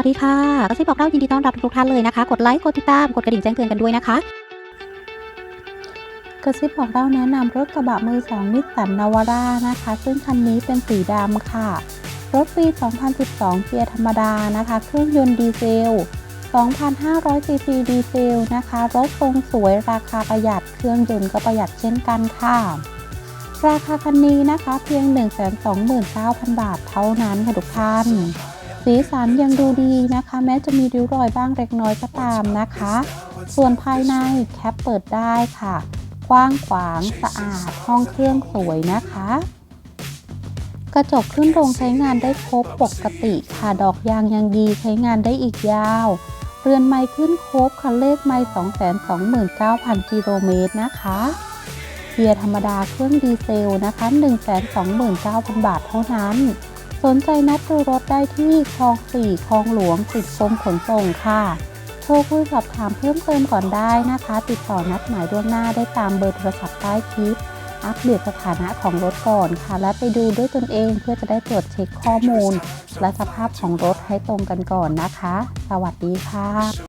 วัสดีค่ะกระซิบบอกเล่ายินดีต้อนรับทุกท่านเลยนะคะ กดไลค์ กดติดตาม กดกระดิ่งแจ้งเตือนกันด้วยนะคะกระซิบบอกเล่าแนะนำรถกระบะมือสองนิสสันนาวาร่านะคะ ซึ่งคันนี้เป็นสีดำค่ะ รถปี 2012 เกียร์ธรรมดานะคะ เครื่องยนต์ดีเซล 2,500 ซีซีดีเซลนะคะ รถทรงสวยราคาประหยัด เครื่องยนต์ก็ประหยัดเช่นกันค่ะ ราคาคันนี้นะคะเพียง 129,000 บาทเท่านั้นค่ะทุกท่าน สีสันยังดูดีนะคะ แม้จะมีริ้วรอยบ้างเล็กน้อยก็ตามนะคะ ส่วนภายในแคปเปิดได้ค่ะ กว้างขวางสะอาดห้องเครื่องสวยนะคะ กระจกขึ้นโรงใช้งานได้ครบปกติค่ะดอกยางยังดีใช้งานได้อีกยาวเรือนไม้ขึ้นครบคันเลขไม้229,000 กิโลเมตรนะคะเกียร์ธรรมดาเครื่องดีเซลนะคะ 129,000 บาทเท่านั้น สนใจนัดดูรถได้ที่คลองสี่คลองหลวงติดกรมขนส่งค่ะ โทรคุยสอบถามเพิ่มเติมก่อนได้นะคะ ติดต่อนัดหมายล่วงหน้าได้ตามเบอร์โทรศัพท์ใต้คลิป อัปเดตสถานะของรถก่อนค่ะ และไปดูด้วยตนเองเพื่อจะได้ตรวจเช็คข้อมูล และสภาพของรถให้ตรงกันก่อนนะคะ สวัสดีค่ะ